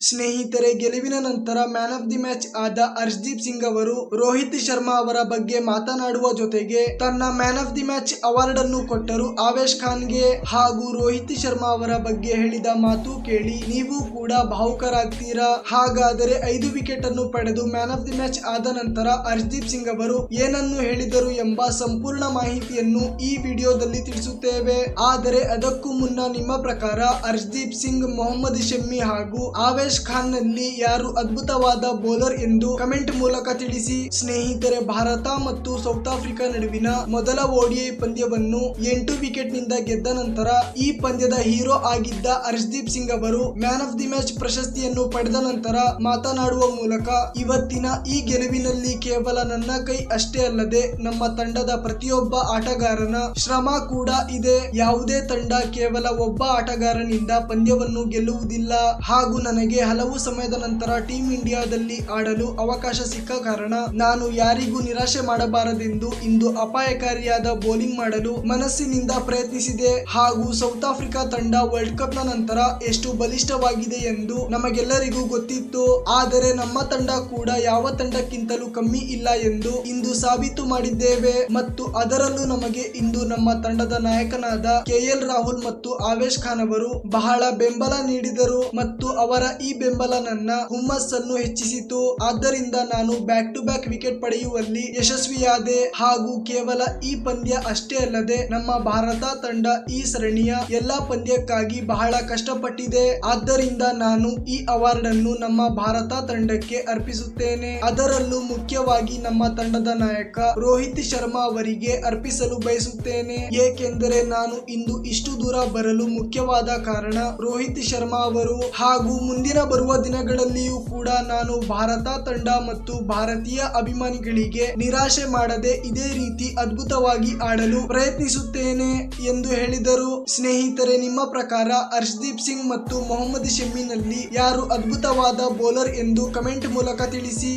ಸ್ನೇಹಿತರೆ, ಗೆಲುವಿನ ನಂತರ ಮ್ಯಾನ್ ಆಫ್ ದಿ ಮ್ಯಾಚ್ ಆದ ಅರ್ಜ್ದೀಪ್ ಸಿಂಗ್ ಅವರು ರೋಹಿತ್ ಶರ್ಮಾ ಅವರ ಬಗ್ಗೆ ಮಾತನಾಡುವ ಜೊತೆಗೆ ತನ್ನ man of the match award ಅನ್ನು ಕೊಟ್ಟರು ಆವೇಶ್ ಖಾನ್ಗೆ ಹಾಗೂ ರೋಹಿತ್ ಶರ್ಮಾ ಅವರ ಬಗ್ಗೆ ಹೇಳಿದ ಮಾತು ಕೇಳಿ ನೀವು ಕೂಡ ಭಾವುಕರಾಗ್ತೀರಾ? ಹಾಗಾದರೆ ಐದು ವಿಕೆಟ್ ಅನ್ನು ಪಡೆದು ಮ್ಯಾನ್ ಆಫ್ ದಿ ಮ್ಯಾಚ್ ಆದ ನಂತರ ಅರ್ಜ್ದೀಪ್ ಸಿಂಗ್ ಅವರು ಏನನ್ನು ಹೇಳಿದರು ಎಂಬ ಸಂಪೂರ್ಣ ಮಾಹಿತಿಯನ್ನು ಈ ವಿಡಿಯೋದಲ್ಲಿ ತಿಳಿಸುತ್ತೇವೆ. ಆದರೆ ಅದಕ್ಕೂ ಮುನ್ನ ನಿಮ್ಮ ಪ್ರಕಾರ ಅರ್ಜ್ದೀಪ್ ಸಿಂಗ್, ಮೊಹಮ್ಮದ್ ಶಮ್ಮಿ ಹಾಗೂ ಆವೇಶ್ ಖಾನ್ನಲ್ಲಿ ಯಾರು ಅದ್ಭುತವಾದ ಬೌಲರ್ ಎಂದು ಕಮೆಂಟ್ ಮೂಲಕ ತಿಳಿಸಿ, ಸ್ನೇಹಿತರೆ, ಭಾರತ ಮತ್ತು ಸೌತ್ ಆಫ್ರಿಕಾ ನಡುವಿನ ಮೊದಲ ಓಡಿಐ ಪಂದ್ಯವನ್ನು ಎಂಟು ವಿಕೆಟ್ನಿಂದ ಗೆದ್ದ ನಂತರ ಈ ಪಂದ್ಯದ ಹೀರೋ ಆಗಿದ್ದ ಹರ್ಷದೀಪ್ ಸಿಂಗ್ ಅವರು ಮ್ಯಾನ್ ಆಫ್ ದಿ ಮ್ಯಾಚ್ ಪ್ರಶಸ್ತಿಯನ್ನು ಪಡೆದ ನಂತರ ಮಾತನಾಡುವ ಮೂಲಕ, ಇವತ್ತಿನ ಈ ಗೆಲುವಿನಲ್ಲಿ ಕೇವಲ ನನ್ನ ಕೈ ಅಷ್ಟೇ ಅಲ್ಲದೆ ನಮ್ಮ ತಂಡದ ಪ್ರತಿಯೊಬ್ಬ ಆಟಗಾರನ ಶ್ರಮ ಕೂಡ ಇದೆ. ಯಾವುದೇ ತಂಡ ಕೇವಲ ಒಬ್ಬ ಆಟಗಾರನಿಂದ ಪಂದ್ಯವನ್ನು ಗೆಲ್ಲುವುದಿಲ್ಲ. ಹಾಗೂ ನನಗೆ ಹಲವು ಸಮಯದ ನಂತರ ಟೀಂ ಇಂಡಿಯಾದಲ್ಲಿ ಆಡಲು ಅವಕಾಶ ಸಿಕ್ಕ ಕಾರಣ ನಾನು ಯಾರಿಗೂ ನಿರಾಶೆ ಮಾಡಬಾರದೆಂದು ಇಂದು ಅಪಾಯಕಾರಿಯಾದ ಬೌಲಿಂಗ್ ಮಾಡಲು ಮನಸ್ಸಿನಿಂದ ಪ್ರಯತ್ನಿಸಿದೆ. ಹಾಗೂ ಸೌತ್ ಆಫ್ರಿಕಾ ತಂಡ ವರ್ಲ್ಡ್ ಕಪ್ನ ನಂತರ ಎಷ್ಟು ಬಲಿಷ್ಠವಾಗಿದೆ ಎಂದು ನಮಗೆಲ್ಲರಿಗೂ ಗೊತ್ತಿತ್ತು. ಆದರೆ ನಮ್ಮ ತಂಡ ಕೂಡ ಯಾವ ತಂಡಕ್ಕಿಂತಲೂ ಕಮ್ಮಿ ಇಲ್ಲ ಎಂದು ಇಂದು ಸಾಬೀತು ಮಾಡಿದ್ದೇವೆ. ಮತ್ತು ಅದರಲ್ಲೂ ನಮಗೆ ಇಂದು ನಮ್ಮ ತಂಡದ ನಾಯಕನಾದ ಕೆಎಲ್ ರಾಹುಲ್ ಮತ್ತು ಆವೇಶ್ ಖಾನ್ ಅವರು ಬಹಳ ಬೆಂಬಲ ನೀಡಿದರು. ಮತ್ತು ಅವರ ಬೆಂಬಲ ನನ್ನ ಹುಮ್ಮಸ್ಸನ್ನು ಹೆಚ್ಚಿಸಿತು. ಆದ್ದರಿಂದ ನಾನು ಬ್ಯಾಕ್ ಟು ಬ್ಯಾಕ್ ವಿಕೆಟ್ ಪಡೆಯುವಲ್ಲಿ ಯಶಸ್ವಿಯಾದೆ ಹಾಗೂ ಕೇವಲ ಈ ಪಂದ್ಯ ಅಷ್ಟೇ ಅಲ್ಲದೆ ನಮ್ಮ ಭಾರತ ತಂಡ ಈ ಸರಣಿಯ ಎಲ್ಲಾ ಪಂದ್ಯಕ್ಕಾಗಿ ಬಹಳ ಕಷ್ಟಪಟ್ಟಿದೆ. ಆದ್ದರಿಂದ ನಾನು ಈ ಅವಾರ್ಡ್ ಅನ್ನು ನಮ್ಮ ಭಾರತ ತಂಡಕ್ಕೆ ಅರ್ಪಿಸುತ್ತೇನೆ. ಅದರಲ್ಲೂ ಮುಖ್ಯವಾಗಿ ನಮ್ಮ ತಂಡದ ನಾಯಕ ರೋಹಿತ್ ಶರ್ಮಾ ಅವರಿಗೆ ಅರ್ಪಿಸಲು ಬಯಸುತ್ತೇನೆ. ಏಕೆಂದರೆ ನಾನು ಇಂದು ಇಷ್ಟು ದೂರ ಬರಲು ಮುಖ್ಯವಾದ ಕಾರಣ ರೋಹಿತ್ ಶರ್ಮಾ ಅವರು ಹಾಗೂ ಮುಂದಿನ ಬರುವ ದಿನಗಳಲ್ಲಿಯೂ ಕೂಡ ನಾನು ಭಾರತ ತಂಡ ಮತ್ತು ಭಾರತೀಯ ಅಭಿಮಾನಿಗಳಿಗೆ ನಿರಾಶೆ ಮಾಡದೆ ಇದೇ ರೀತಿ ಅದ್ಭುತವಾಗಿ ಆಡಲು ಪ್ರಯತ್ನಿಸುತ್ತೇನೆ ಎಂದು ಹೇಳಿದರು. ಸ್ನೇಹಿತರೆ, ನಿಮ್ಮ ಪ್ರಕಾರ ಹರ್ಷದೀಪ್ ಸಿಂಗ್ ಮತ್ತು ಮೊಹಮ್ಮದ್ ಶಮಿನಲ್ಲಿ ಯಾರು ಅದ್ಭುತವಾದ ಬೌಲರ್ ಎಂದು ಕಮೆಂಟ್ ಮೂಲಕ ತಿಳಿಸಿ.